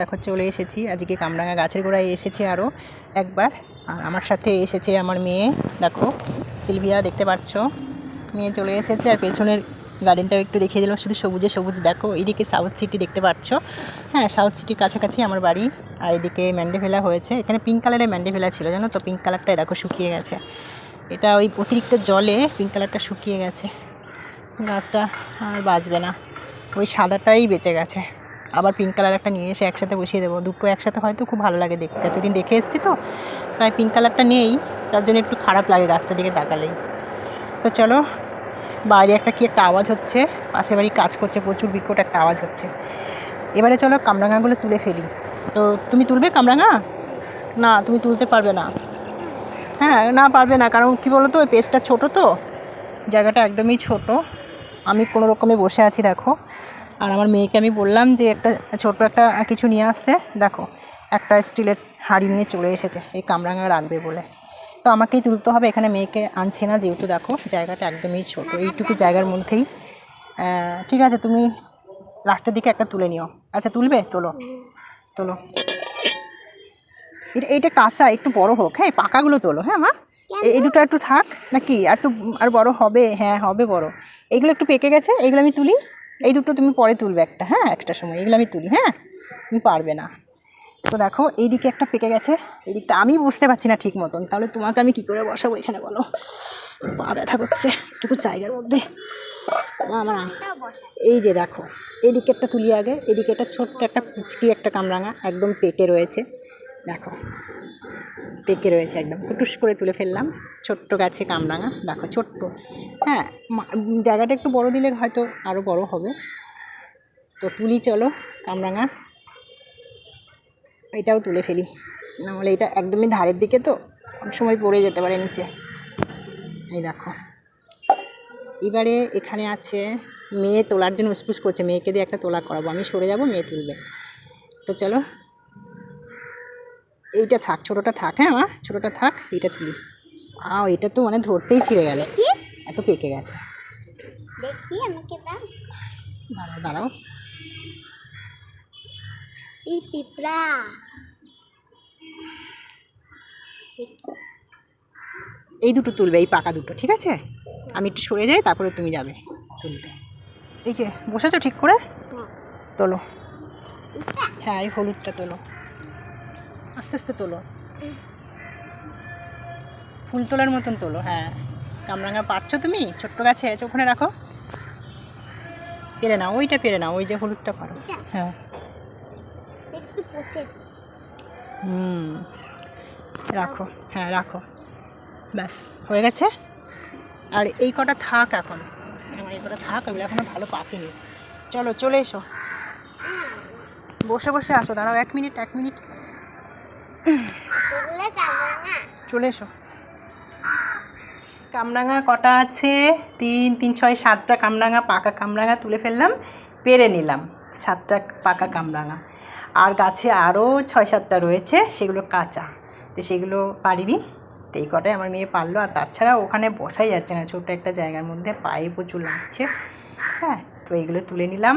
দেখো চলে এসেছি। আজকে কামরাঙা গাছের গোড়ায় এসেছে আরও একবার। আর আমার সাথে এসেছে আমার মেয়ে। দেখো, সিলভিয়া দেখতে পাচ্ছ? মেয়ে চলে এসেছে আর পেছনের গার্ডেনটাও একটু দেখিয়ে দিলাম। শুধু সবুজে সবুজ, দেখো। এইদিকে সাউথ সিটি দেখতে পাচ্ছ? হ্যাঁ সাউথ সিটির কাছাকাছি আমার বাড়ি। আর এদিকে ম্যান্ডেভেলা হয়েছে। এখানে পিঙ্ক কালারের ম্যান্ডেভেলা ছিল, জানো তো? পিঙ্ক কালারটাই দেখো শুকিয়ে গেছে। এটা ওই অতিরিক্ত জলে পিঙ্ক কালারটা শুকিয়ে গেছে। গাছটা আর বাঁচবে না। ওই সাদাটাই বেঁচে গেছে। আবার পিঙ্ক কালার একটা নিয়ে এসে একসাথে বসিয়ে দেবো। দুটো একসাথে হয়তো খুব ভালো লাগে দেখতে। এতদিন দেখে এসেছি তো, তাই পিঙ্ক কালারটা নেই। তার জন্য একটু খারাপ লাগে গাছটার দিকে তাকালেই। তো চলো, বাইরে একটা কী একটা আওয়াজ হচ্ছে। পাশের বাড়ি কাজ করছে, প্রচুর বিকট একটা আওয়াজ হচ্ছে। এবারে চলো কামরাঙাগুলো তুলে ফেলি। তো তুমি তুলবে কামরাঙা? না, তুমি তুলতে পারবে না। হ্যাঁ না, পারবে না। কারণ কি বলো তো ওই পেজটা ছোটো তো। জায়গাটা একদমই ছোট। আমি কোনো রকমে বসে আছি, দেখো। আর আমার মেয়েকে আমি বললাম যে একটা ছোট একটা কিছু নিয়ে আসতে। দেখো একটা স্টিলের হাঁড়ি নিয়ে চলে এসেছে এই কামরাঙা রাখবে বলে। তো আমাকেই তুলতে হবে এখানে মেয়েকে আনছি না যেহেতু দেখো জায়গাটা একদমই ছোট। এইটুকু জায়গার মধ্যেই ঠিক আছে তুমি লাস্টের দিকে একটা তুলে নিও। আচ্ছা তুলবে? তোলো। তোলো। এটা এইটা কাঁচা একটু বড় হোক। হ্যাঁ পাকাগুলো তোলো। হ্যাঁ মা? এই- দুটো একটু থাক। নাকি? আর একটু আর বড় হবে? হ্যাঁ হবে বড়। এইগুলো একটু পেকে গেছে এইগুলো আমি তুলি। এই দুটো তুমি পরে তুলবে একটা হ্যাঁ একটা সময়। এগুলো আমি তুলি হ্যাঁ? তুমি পারবে না। তো দেখো, এইদিকে একটা পেকে গেছে। এই দিকটা আমি বুঝতে পারছি না ঠিক মতন। তাহলে তোমাকে আমি কি করে বসাবো এখানে বলো? পা ব্যথা করছে একটু জায়গার মধ্যে। আমার এই যে দেখো এদিকে একটা তুলি আগে এদিকে একটা ছোট্ট একটা পুচকি একটা কামরাঙা একদম পেকে রয়েছে। দেখো পেকে রয়েছে একদম। কুটুস করে তুলে ফেললাম। ছোট্ট গাছে কামরাঙা। দেখো, ছোট্ট। হ্যাঁ জায়গাটা একটু বড় দিলে হয়তো আরও বড় হবে। তো তুলি চলো কামরাঙা। এটাও তুলে ফেলি। নাহলে এটা একদমই ধারের দিকে তো, অনেক সময় পড়ে যেতে পারে নিচে। এই দেখো। এবারে এখানে আছে, মেয়ে তোলার জন্য উসপুস করছে। মেয়েকে দিয়ে একটা তোলা করাবো। আমি সরে যাব, মেয়ে তুলবে। তো চলো এইটা থাক ছোটোটা থাক হ্যাঁ মা? ছোটোটা থাক এইটা তুলি। আও এটা তো মানে ধরতেই ছিঁড়ে গেল। এত পেকে গেছে। দেখি আমাকে দাও। দাঁড়াও দাঁড়াও। এই পিঁপড়া। এই দুটো তুলবে এই পাকা দুটো ঠিক আছে? আমি একটু সরে যাই তারপরে তুমি যাবে তুলতে। এই যে বসেছো ঠিক করে? তোলো। হ্যাঁ এই হলুদটা তোলো। আস্তে আস্তে তোলো। ফুল তোলার মতন তোলো হ্যাঁ। কামরাঙা পারছ তুমি? ছোট্ট গাছে আছে ওখানে রাখো। পেরে নাও ওইটা পেরে নাও ওই যে হলুদটা পারো। হ্যাঁ। হুম। রাখো হ্যাঁ রাখো। ব্যাস হয়ে গেছে? আর এই কটা থাক এখন। আমার এই কটা থাক ওগুলো এখনও ভালো পাকেনি। চলো চলে এসো। বসে বসে আসো দাঁড়াও এক মিনিট এক মিনিট। চলে এসো কামরাঙা কটা আছে? তিন তিন, ছয়, সাতটা কামরাঙা, পাকা কামরাঙা তুলে ফেললাম, পেরে নিলাম। সাতটা পাকা কামরাঙা। আর গাছে আরও ছয়, সাতটা রয়েছে, সেগুলো কাঁচা। তো সেগুলো পারিনি। তো এই কটাই আমার মেয়ে পারল। আর তাছাড়া ওখানে বসাই যাচ্ছে না। ছোট্ট একটা জায়গার মধ্যে পায়ে প্রচুর লাগছে। হ্যাঁ তো এইগুলো তুলে নিলাম।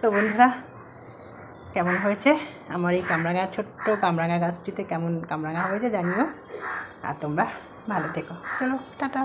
তো বন্ধুরা কেমন হয়েছে? আমার এই কামরাঙা, ছোট্ট কামরাঙা গাছটিতে কেমন কামরাঙা হয়েছে জানিও। আর তোমরা ভালো থেকো। চলো, টাটা।